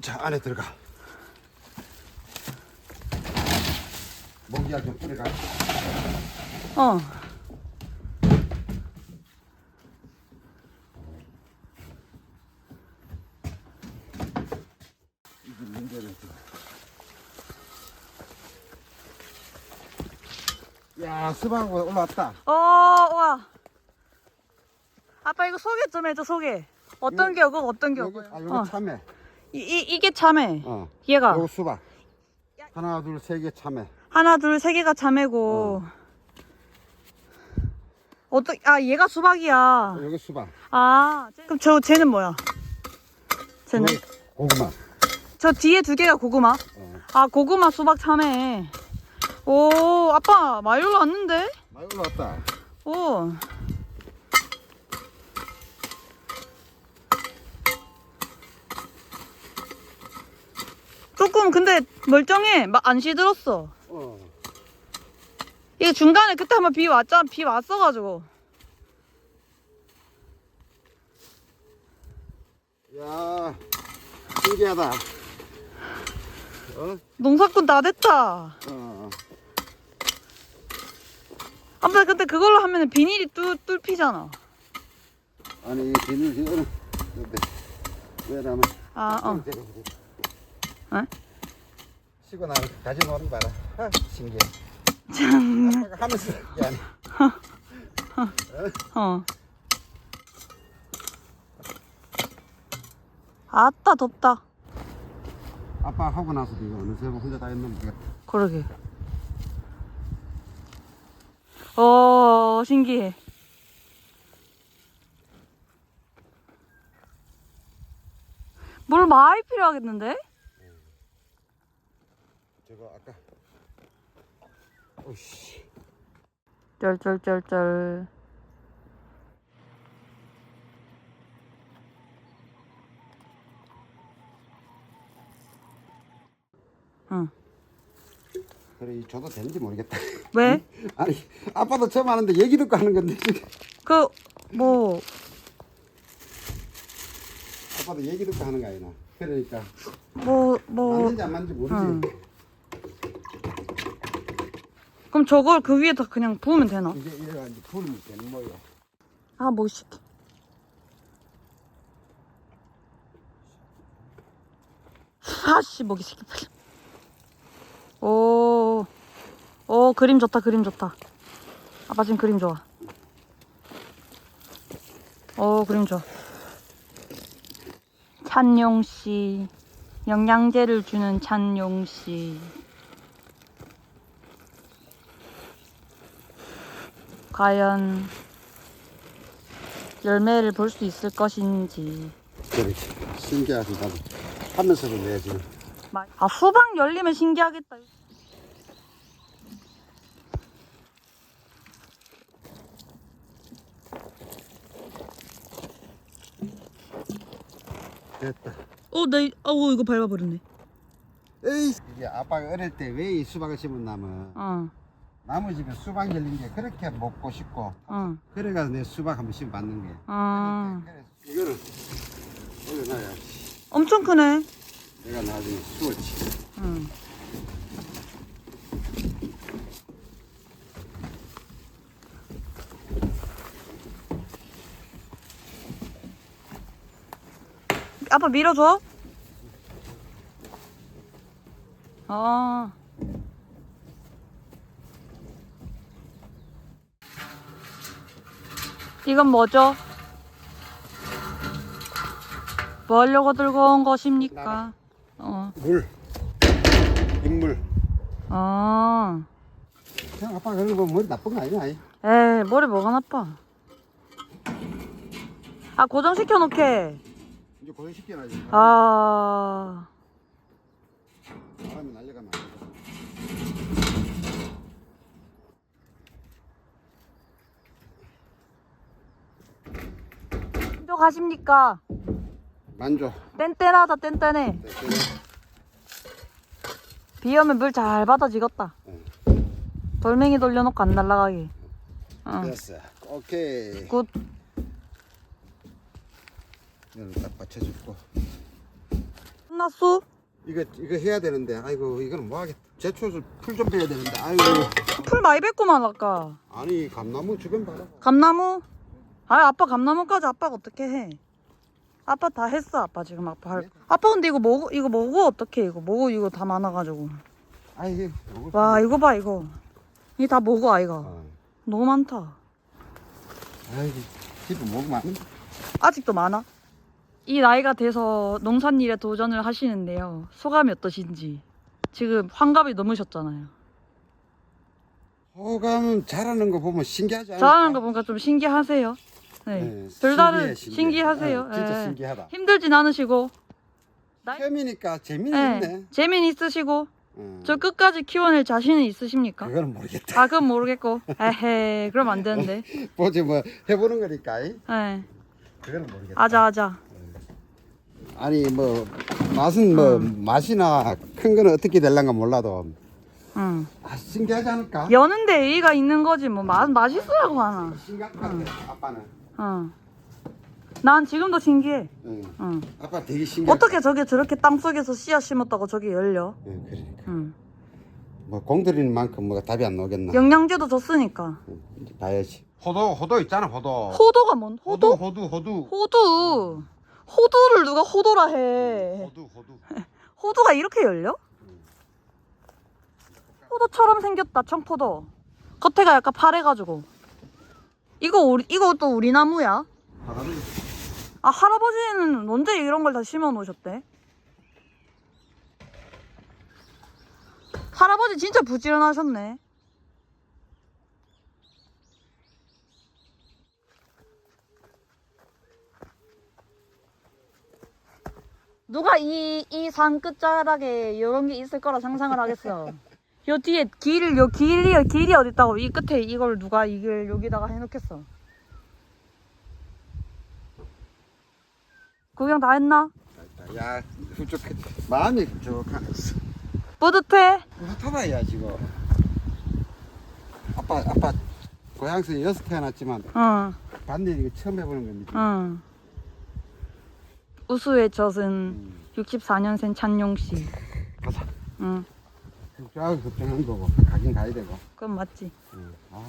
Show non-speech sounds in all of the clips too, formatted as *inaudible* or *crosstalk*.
자 안에 들어가. 모기약 좀 뿌려가. 어. 야 수박 올라왔다. 어, 와. 아빠 이거 소개 좀 해줘, 소개. 어떤 이거- 격은 어떤 여기 격은? 아 요거 어. 참외. 이, 이, 이 게 참외. 어. 얘가. 요거 수박. 하나 둘 세 개 참외. 하나, 둘, 세 개가 참외고. 어떤, 아, 얘가 수박이야. 여기 수박. 아, 그럼 저, 쟤는 뭐야? 쟤는? 고구마. 저 뒤에 두 개가 고구마. 어. 아, 고구마, 수박, 참외. 오, 아빠, 많이 올라 왔는데? 많이 올라왔다. 오. 조금 근데 멀쩡해. 막 안 시들었어. 어. 이게 중간에 그때 한번 비 왔잖아. 비 왔어가지고. 야 신기하다. 어? 농사꾼 다 됐다. 어. 아무튼 근데 그걸로 하면 비닐이 뚫, 뚫히잖아. 아니 비닐 이거는 근데 왜냐면 아, 어. 어? 쉬고 나면 가져놓는 거 봐라. 아, 신기해. 아빠가 하면서 이게 아니. 어. 아따, 덥다. 아빠 하고 나서도 이거 어느새 혼자 다 했는 모르겠다. 그러게. 어, 신기해. 물 많이 필요하겠는데? 저거 아까 오씨 쩔쩔쩔쩔. 응. 그래 이 줘도 되는지 모르겠다. 왜? 아니 아빠도 처음 하는데 얘기 듣고 하는 건데 지금 그, 뭐, 아빠도 얘기 듣고 하는 거 아니나. 그러니까 뭐, 뭐. 맞는지 안 맞는지 모르지. 응. 그럼 저걸 그 위에다 그냥 부으면 되나? 이게 이래가 이제 부르면 되는 거야. 아, 뭐 시키. 아씨, 먹이 시키 빨리. 오, 오, 그림 좋다, 그림 좋다. 아빠 지금 그림 좋아. 오, 그림 좋아. 찬용 씨, 영양제를 주는 찬용 씨. 과연 열매를 볼 수 있을 것인지. 그렇지. 신기하지 나도 하면서도 내가 지금 아 수박 열리면 신기하겠다. 됐다. 어, 나, 어우 이거 밟아버렸네. 에이 이게 아빠가 어릴 때 왜 이 수박을 심었냐면 어, 나무 집에 수박 열린 게 그렇게 먹고 싶고 어, 그래가지고 내 수박 한번 심어봤는 게 어. 그래 이거를 올려놔야 엄청 크네. 내가 나중에 수월지 응. 아빠 밀어줘. 아. 이건 뭐죠? 뭐 하려고 들고 온 것입니까? 어. 물 인물 아. 그냥 아빠 그런 거 머리 나쁜 거 아니야? 에이, 머리 뭐가 나빠. 아, 고정시켜 놓게. 이제 고정시켜놔야지 아. 바람이 날려가면 안 돼. 가십니까? 만져 뗀뗀하다, 뗀뗀해. 비 오면 물 잘 받아지겠다. 돌멩이 돌려놓고 안 날아가게. 응. 됐어 오케이 굿. 이걸 딱 받쳐주고 끝났어? 이거 이거 해야 되는데 아이고 이거는 뭐 하겠다 제초술 풀좀 빼야 되는데 아이고 풀 많이 뱉구만 아까 아니 감나무 주변 봐라 감나무? 아 아빠 감나무까지 아빠가 어떻게 해? 아빠 다 했어 아빠 지금 아빠 할. 아빠 근데 이거 뭐고 이거 뭐고 어떻게 이거 뭐고 이거 다 많아가지고. 아이 와 이거 봐 이거. 이게 다 뭐고 아이가. 어. 너무 많다. 아이고 집에 뭐가 많은데 아직도 많아? 이 나이가 돼서 농산일에 도전을 하시는데요. 소감이 어떠신지. 지금 환갑이 넘으셨잖아요. 호감 잘하는 거 보면 신기하지 않을까? 잘하는 거 보니까 좀 신기하세요. 네. 네, 별다른 신기해, 신기하세요. 어, 진짜 예. 신기하다 힘들진 않으시고. 처음이니까 재미는 네. 있네 재미는 있으시고. 어. 저 끝까지 키워낼 자신은 있으십니까? 그거는 모르겠다 아, 그건 모르겠고. 에헤, 그럼 안 되는데. *laughs* 뭐지 뭐 해보는 거니까 이? 예. 그거는 모르겠다 아자, 아자. 아니 뭐 맛은 뭐 음. 맛이나 큰 거는 어떻게 될란가 몰라도 응. 아 신기하지 않을까? 여는데 의의가 있는 거지, 뭐. 맛, 맛있으라고 하나. 신기할 것 같아 아빠는 응. 난 지금도 신기해. 응. 응. 아빠 되게 신기해 어떻게 저게 저렇게 땅 속에서 씨앗 심었다고 저게 열려? 응, 그러니까 응. 뭐 공들이는 만큼 뭐가 답이 안 나오겠나 영양제도 줬으니까. 응, 이제 봐야지 호도 호도 있잖아 호도 호도가 뭔? 호도? 호두 호두 호두. 호두를 누가 호도라 해. 호두 호두 *laughs* 호두가 이렇게 열려? 포도처럼 생겼다 청포도 겉에가 약간 파래가지고 이거 우리 이것도 우리 나무야? 할아버지 아 할아버지는 언제 이런 걸 다 심어 놓으셨대? 할아버지 진짜 부지런하셨네 누가 이 이 산 끝자락에 이런 게 있을 거라 상상을 하겠어. *laughs* 요 뒤에 길, 요 길이 길이 어디 있다고 이 끝에 이걸 누가 이걸 여기다가 해놓겠어. 구경 다 했나? 야 훌쩍 마음이 훌쩍하네 뿌듯해? 뿌듯하다 야 지금 아빠 아빠 고향에서 여섯 태어났지만 응, 반대 이거 처음 해보는 겁니다 응. 우수의 젖은 음. 64년생 찬용 씨. 가자 응, 쫙 걱정한 거고 가긴 가야 되고 그건 맞지. 응. 아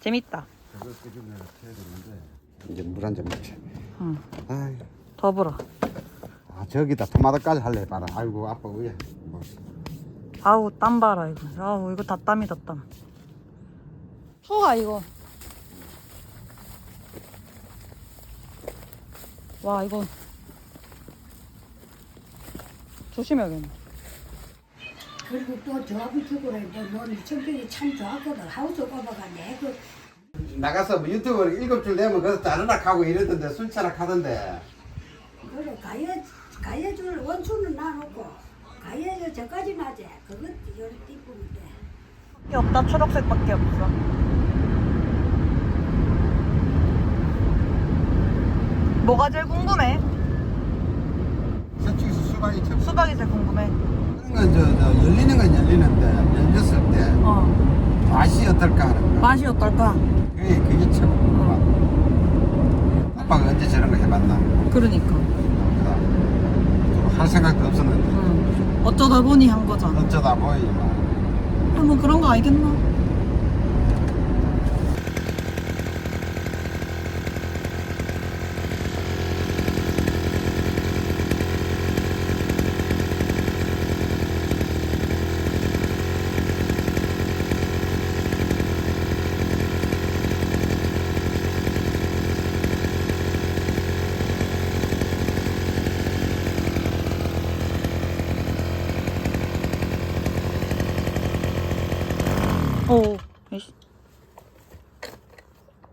재밌다. 저거 끄집내서 쳐야 되는데 이제 물 한 잔 먹자 응, 아이 더 불어. 아 저기다 토마토까지 할래 봐라 아이고 아빠 위에 뭐. 아우 땀 봐라 이거. 아우 이거 다 땀이다 땀. 추워 이거. 와 이거 조심해야겠네. 그리고 또저 밑으로 뭐넌 성격이 참 좋았거든 하우스 오빠가 내그 나가서 뭐 유튜브 일곱 줄 내면 거기서 짜르락 하고 이러던데 술차락 하던데 그래 가야 가야 줄 원수는 놔놓고 가야 저까지 나지 그것 열 띠뿐인데 밖에 없다 초록색밖에 없어. 뭐가 제일 궁금해? 수박이 참 수박이 제일 궁금해. 그런 건 저, 저 열리는 건 열리는데 열렸을 때 어. 맛이 어떨까 하는 거 맛이 어떨까? 그게 그게 참 궁금하다 아빠가 언제 저런 거 해봤나 그러니까. 할 생각도 없었는데 응. 어쩌다 보니 한 거잖아. 어쩌다 보니 막뭐 그런 거 알겠나?